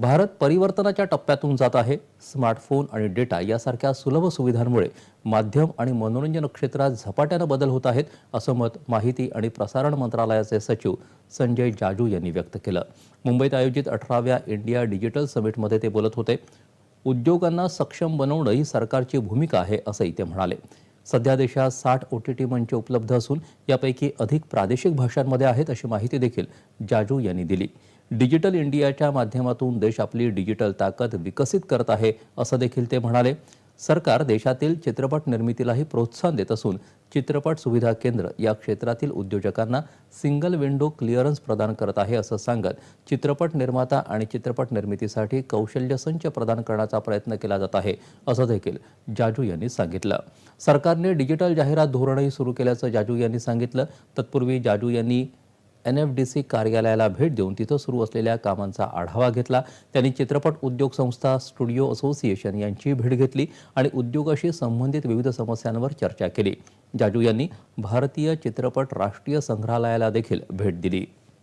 भारत परिवर्तनाच्या टप्प्यातून जात आहे. स्मार्टफोन आणि डेटा यासारख्या सुलभ सुविधांमुळे माध्यम आणि मनोरंजन क्षेत्रात झपाट्यानं बदल होत आहेत असं मत माहिती आणि प्रसारण मंत्रालयाचे सचिव संजय जाजू यांनी व्यक्त केलं. मुंबईत आयोजित अठराव्या इंडिया डिजिटल समिटमध्ये ते बोलत होते उद्योगांना सक्षम बनवणं ही सरकारची भूमिका आहे असंही ते म्हणाले. सध्या देशात साठ ओ टी टी मंच उपलब्ध असून यापैकी अधिक प्रादेशिक भाषांमध्ये आहेत अशी माहिती देखील जाजू यांनी दिली. डिजिटल इंडियाच्या माध्यमातून देश आपली डिजिटल ताकद विकसित करत आहे असं देखील ते म्हणाले. सरकार देशातील चित्रपट निर्मितीलाही प्रोत्साहन देत असून चित्रपट सुविधा केंद्र या क्षेत्रातील उद्योजकांना सिंगल विंडो क्लिअरन्स प्रदान करत आहे असं सांगत चित्रपट निर्माता आणि चित्रपट निर्मितीसाठी कौशल्य संच प्रदान करण्याचा प्रयत्न केला जात आहे असं देखील जाजू यांनी सांगितलं. सरकारने डिजिटल जाहिरात धोरणही सुरू केल्याचं जाजू यांनी सांगितलं. तत्पूर्वी जाजू यांनी एन एफ डी सी कार्यालयाला भेट देऊन तिथं सुरू असलेल्या कामांचा आढावा घेतला. त्यांनी चित्रपट उद्योग संस्था स्टुडिओ असोसिएशन यांची भेट घेतली आणि उद्योगाशी संबंधित विविध समस्यांवर चर्चा केली. जाजू यांनी भारतीय चित्रपट राष्ट्रीय संग्रहालयाला देखील भेट दिली.